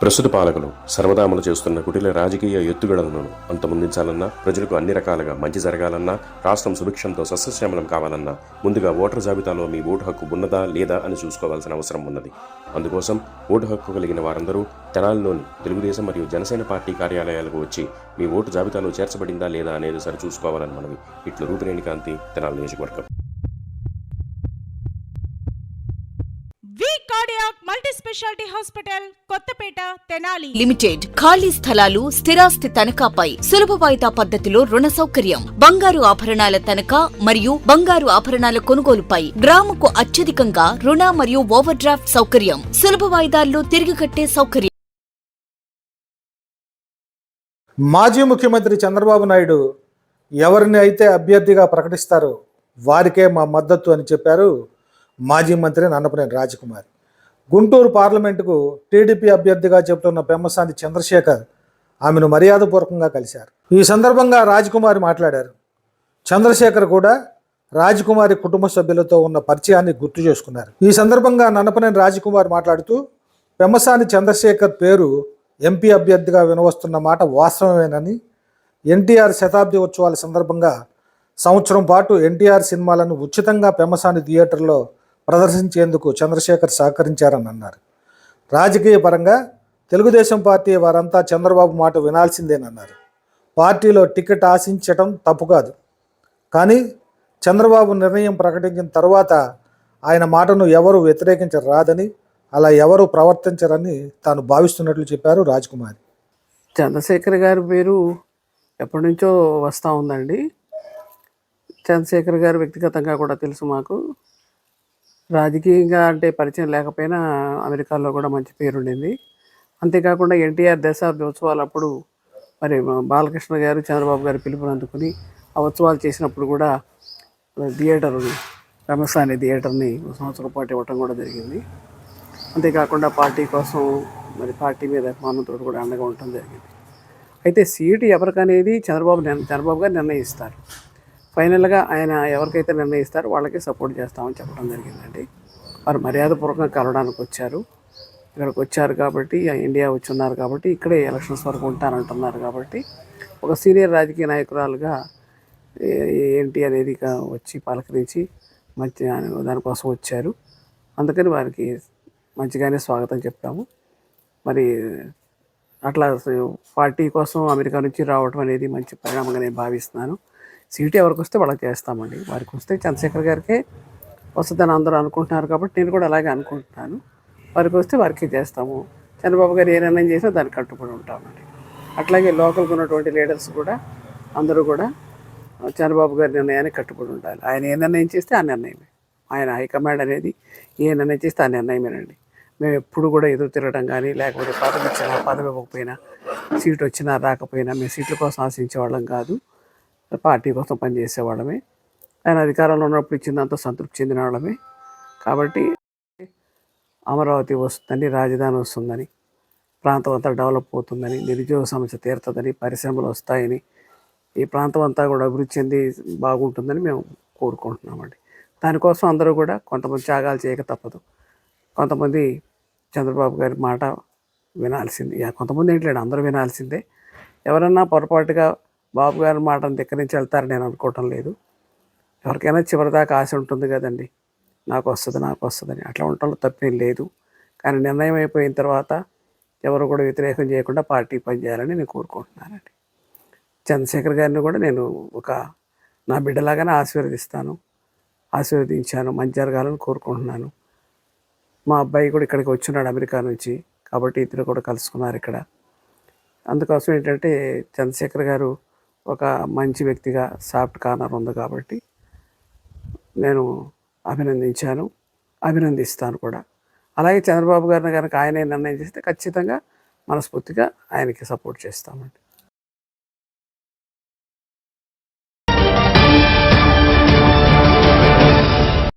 ప్రస్తుత పాలకులు సర్వదా అమలు చేస్తున్న కుటిల రాజకీయ ఎత్తుగడలను అంతమొందించాలన్నా ప్రజలకు అన్ని రకాలుగా మంచి జరగాలన్నా రాష్ట్రం సుభిక్షంతో సస్యశ్యామలం కావాలన్నా ముందుగా ఓటర్ జాబితాలో మీ ఓటు హక్కు ఉన్నదా లేదా అని చూసుకోవాల్సిన అవసరం ఉన్నది. అందుకోసం ఓటు హక్కు కలిగిన వారందరూ తెనాలిలోని తెలుగుదేశం మరియు జనసేన పార్టీ కార్యాలయాలకు వచ్చి మీ ఓటు జాబితాలో చేర్చబడిందా లేదా అనేది సరి చూసుకోవాలని మనవి. ఇట్లు రూపిరేణి కాంతి తెనాలి నియోజకవర్గం. Cardiac multi speciality hospital Kothapeta Tenali. Limited ఖాళీ స్థలాలు స్థిరాస్తి తనఖాపై సులభ వాయిదా పద్ధతిలో రుణ సౌకర్యం. బంగారు ఆభరణాల తనఖా మరియు బంగారు ఆభరణాల కొనుగోలుపై గ్రాముకు అత్యధికంగా రుణ మరియు ఓవర్ డ్రాఫ్ట్ సౌకర్యం. సులభ వాయిదాల్లో తిరిగి కట్టే సౌకర్యం. మాజీ ముఖ్యమంత్రి చంద్రబాబు నాయుడు ఎవరిని అయితే అభ్యర్థిగా ప్రకటిస్తారో వారికే మా మద్దతు అని చెప్పారు మాజీ మంత్రి నన్నపనేని రాజకుమార్. గుంటూరు పార్లమెంటుకు టీడీపీ అభ్యర్థిగా చెబుతున్న పెమ్మసాని చంద్రశేఖర్ ఆమెను మర్యాదపూర్వకంగా కలిశారు. ఈ సందర్భంగా రాజకుమారి మాట్లాడారు. చంద్రశేఖర్ కూడా రాజకుమారి కుటుంబ సభ్యులతో ఉన్న పరిచయాన్ని గుర్తు చేసుకున్నారు. ఈ సందర్భంగా నన్నపనేని రాజకుమార్ మాట్లాడుతూ పెమ్మసాని చంద్రశేఖర్ పేరు ఎంపీ అభ్యర్థిగా వినవస్తున్న మాట వాస్తవమేనని ఎన్టీఆర్ శతాబ్ది ఉత్సవాల సందర్భంగా సంవత్సరం పాటు ఎన్టీఆర్ సినిమాలను ఉచితంగా పెమ్మసాని థియేటర్లో ప్రదర్శించేందుకు చంద్రశేఖర్ సహకరించారని అన్నారు. రాజకీయ పరంగా తెలుగుదేశం పార్టీ వారంతా చంద్రబాబు మాట వినాల్సిందేనన్నారు పార్టీలో టికెట్ ఆశించటం తప్పు కాదు. కానీ చంద్రబాబు నిర్ణయం ప్రకటించిన తర్వాత ఆయన మాటను ఎవరు వ్యతిరేకించరాదని అలా ఎవరు ప్రవర్తించరని తాను భావిస్తున్నట్లు చెప్పారు రాజ్కుమారి. చంద్రశేఖర్ గారి పేరు ఎప్పటి నుంచో వస్తూ ఉందండి. చంద్రశేఖర్ గారు వ్యక్తిగతంగా కూడా తెలుసు మాకు. రాజకీయంగా అంటే పరిచయం లేకపోయినా అమెరికాలో కూడా మంచి పేరుండింది. అంతేకాకుండా ఎన్టీఆర్ దశాబ్ది ఉత్సవాలు అప్పుడు మరి బాలకృష్ణ గారు చంద్రబాబు గారు పిలుపుని అందుకుని ఆ ఉత్సవాలు చేసినప్పుడు కూడా థియేటర్ రమసాని థియేటర్ని ఒక సంవత్సరం పాటు ఇవ్వటం కూడా జరిగింది. అంతేకాకుండా పార్టీ కోసం మరి పార్టీ మీద అభిమానంతో కూడా అండగా ఉండటం జరిగింది. అయితే సీటు ఎవరికనేది? చంద్రబాబు చంద్రబాబు గారు నిర్ణయిస్తారు. ఫైనల్గా ఆయన ఎవరికైతే నిర్ణయిస్తారో వాళ్ళకి సపోర్ట్ చేస్తామని చెప్పడం జరిగిందండి. వారు మర్యాదపూర్వకంగా కలవడానికి వచ్చారు. ఇక్కడికి వచ్చారు కాబట్టి ఇండియా వచ్చి ఉన్నారు కాబట్టి ఇక్కడే ఎలక్షన్స్ వరకు ఉంటారంటున్నారు కాబట్టి ఒక సీనియర్ రాజకీయ నాయకురాలుగా ఏ- ఏంటి అనేది వచ్చి పలకరించి మంచి దానికోసం వచ్చారు. అందుకని వారికి మంచిగానే స్వాగతం చెప్తాము. మరి అట్లా పార్టీ కోసం అమెరికా నుంచి రావడం అనేది మంచి పరిణామంగా నేను భావిస్తున్నాను. సీటు ఎవరికి వస్తే వాళ్ళకి చేస్తామండి. వారికి వస్తే చంద్రశేఖర్ గారికే వస్తుందని అందరూ అనుకుంటున్నారు కాబట్టి నేను కూడా అలాగే అనుకుంటున్నాను. వారికి వస్తే వారికి చేస్తాము. చంద్రబాబు గారు ఏ నిర్ణయం చేసినా దానికి కట్టుబడి ఉంటామండి. అట్లాగే లోకల్గా ఉన్నటువంటి లీడర్స్ కూడా అందరూ కూడా చంద్రబాబు గారి నిర్ణయానికి కట్టుబడి ఉండాలి. ఆయన ఏ నిర్ణయం చేస్తే ఆ నిర్ణయమే. ఆయన హైకమాండ్ అనేది ఏ నిర్ణయం చేస్తే ఆ నిర్ణయమేనండి. మేము ఎప్పుడు కూడా ఎదురు తిరగడం కానీ లేకపోతే పదవి ఇచ్చినా పదవి ఇవ్వకపోయినా సీట్ వచ్చినా రాకపోయినా మేము సీట్ల కోసం ఆశించే వాళ్ళం కాదు. పార్టీ కోసం పనిచేసే వాళ్ళమే ఆయన అధికారంలో ఉన్నప్పుడు ఇచ్చినంత సంతృప్తి చెందిన వాళ్ళమే. కాబట్టి అమరావతి వస్తుందని రాజధాని వస్తుందని ప్రాంతం అంతా డెవలప్ అవుతుందని నిరుద్యోగ సమస్య తీరుతుందని పరిశ్రమలు వస్తాయని ఈ ప్రాంతం అంతా కూడా అభివృద్ధి చెంది బాగుంటుందని మేము కోరుకుంటున్నామండి. దానికోసం అందరూ కూడా కొంతమంది త్యాగాలు చేయక తప్పదు. కొంతమంది చంద్రబాబు గారి మాట వినాల్సింది. కొంతమంది కొంతమంది ఏంటంటే అందరూ వినాల్సిందే. ఎవరన్నా పొరపాటుగా బాబు గారి మాటను ధిక్కరించి వెళ్తారు నేను అనుకోవటం లేదు. ఎవరికైనా చివరిదాకా ఆశ ఉంటుంది కదండి. నాకు వస్తుంది నాకు వస్తుందని. అట్లా ఉండటంలో తప్పేం లేదు. కానీ నిర్ణయం అయిపోయిన తర్వాత ఎవరు కూడా వ్యతిరేకం చేయకుండా పార్టీ పనిచేయాలని నేను కోరుకుంటున్నానండి. చంద్రశేఖర్ గారిని కూడా నేను ఒక నా బిడ్డలాగానే ఆశీర్వదిస్తాను ఆశీర్వదించాను మంచి జరగాలని కోరుకుంటున్నాను. మా అబ్బాయి కూడా ఇక్కడికి వచ్చినాడు అమెరికా నుంచి కాబట్టి ఇద్దరు కూడా కలుసుకున్నారు ఇక్కడ. అందుకోసం ఏంటంటే చంద్రశేఖర్ గారు ఒక మంచి వ్యక్తిగా సాఫ్ట్ కార్నర్ ఉంది కాబట్టి నేను అభినందించాను అభినందిస్తాను కూడా. అలాగే చంద్రబాబు గారిని కనుక ఆయనే నిర్ణయం చేస్తే ఖచ్చితంగా మనస్ఫూర్తిగా ఆయనకి సపోర్ట్ చేస్తామండి.